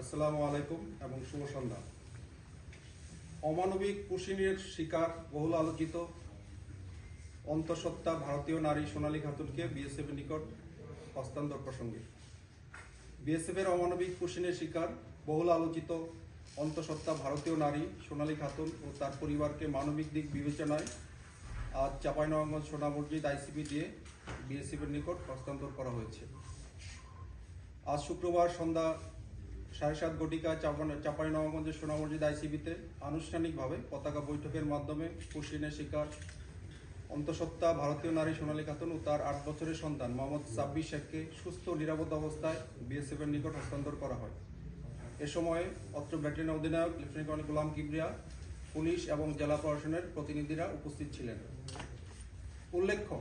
আসসালামু আলাইকুম এবং শুভ সন্ধ্যা। অমানবিক কুশিনের শিকার বহুল আলোচিত অন্তঃসত্ত্বা ভারতীয় নারী সোনালী খাতুনকে নিকট হস্তান্তর প্রসঙ্গে। বিএসএফ এর অমানবিক শিকার বহুল আলোচিত অন্তঃসত্ত্বা ভারতীয় নারী সোনালী খাতুন ও তার পরিবারকে মানবিক দিক বিবেচনায় আজ চাঁপাইনবাবগঞ্জ সোনা মসজিদ আইসিবি দিয়ে বিএসএফ এর নিকট হস্তান্তর করা হয়েছে। আজ শুক্রবার সন্ধ্যা সাড়ে সাত ঘটিকা চাপাই নবাবগঞ্জের সোনা মসজিদ আইসিবিতে আনুষ্ঠানিকভাবে পতাকা বৈঠকের মাধ্যমে কুশিনের শিকার অন্তঃসত্ত্বা ভারতীয় নারী সোনালী খাতুন ও তার আট বছরের সন্তান মোহাম্মদ সাব্বির শেখকে সুস্থ নিরাপদ অবস্থায় বিএসএফ এর নিকট হস্তান্তর করা হয়। এ সময় অত্র ব্যাটালিয়ন অধিনায়ক, lieutenant colonel Golam Kibria, police এবং জেলা প্রশাসনের প্রতিনিধিরা উপস্থিত ছিলেন। উল্লেখ্য,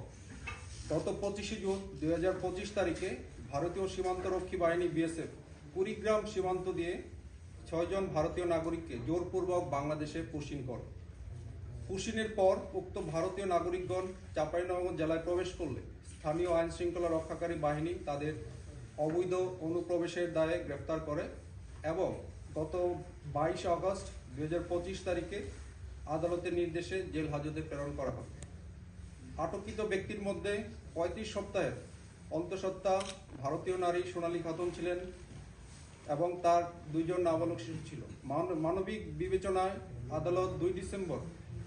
গত পঁচিশে জুন দুই হাজার পঁচিশ তারিখে ভারতীয় সীমান্তরক্ষী বাহিনী বিএসএফ কুড়িগ্রাম সীমান্ত দিয়ে ছয়জন ভারতীয় নাগরিককে জোরপূর্বক বাংলাদেশে পুশিন করে। পুশিনের পর উক্ত ভারতীয় নাগরিকগণ চাঁপাইনবাবগঞ্জ জেলায় প্রবেশ করলে স্থানীয় আইন শৃঙ্খলা রক্ষাকারী বাহিনী তাদের অবৈধ অনুপ্রবেশের দায়ে গ্রেপ্তার করে এবং গত বাইশে আগস্ট দুই হাজার পঁচিশ তারিখে আদালতের নির্দেশে জেল হাজতে প্রেরণ করা হয়। আটককৃত ব্যক্তির মধ্যে পঁয়ত্রিশ সপ্তাহের অন্তঃসত্ত্বা ভারতীয় নারী সোনালী খাতুন ছিলেন এবং তার দুইজন নাবালক শিশু ছিল। মান- মানবিক বিবেচনায় আদালত দুই ডিসেম্বর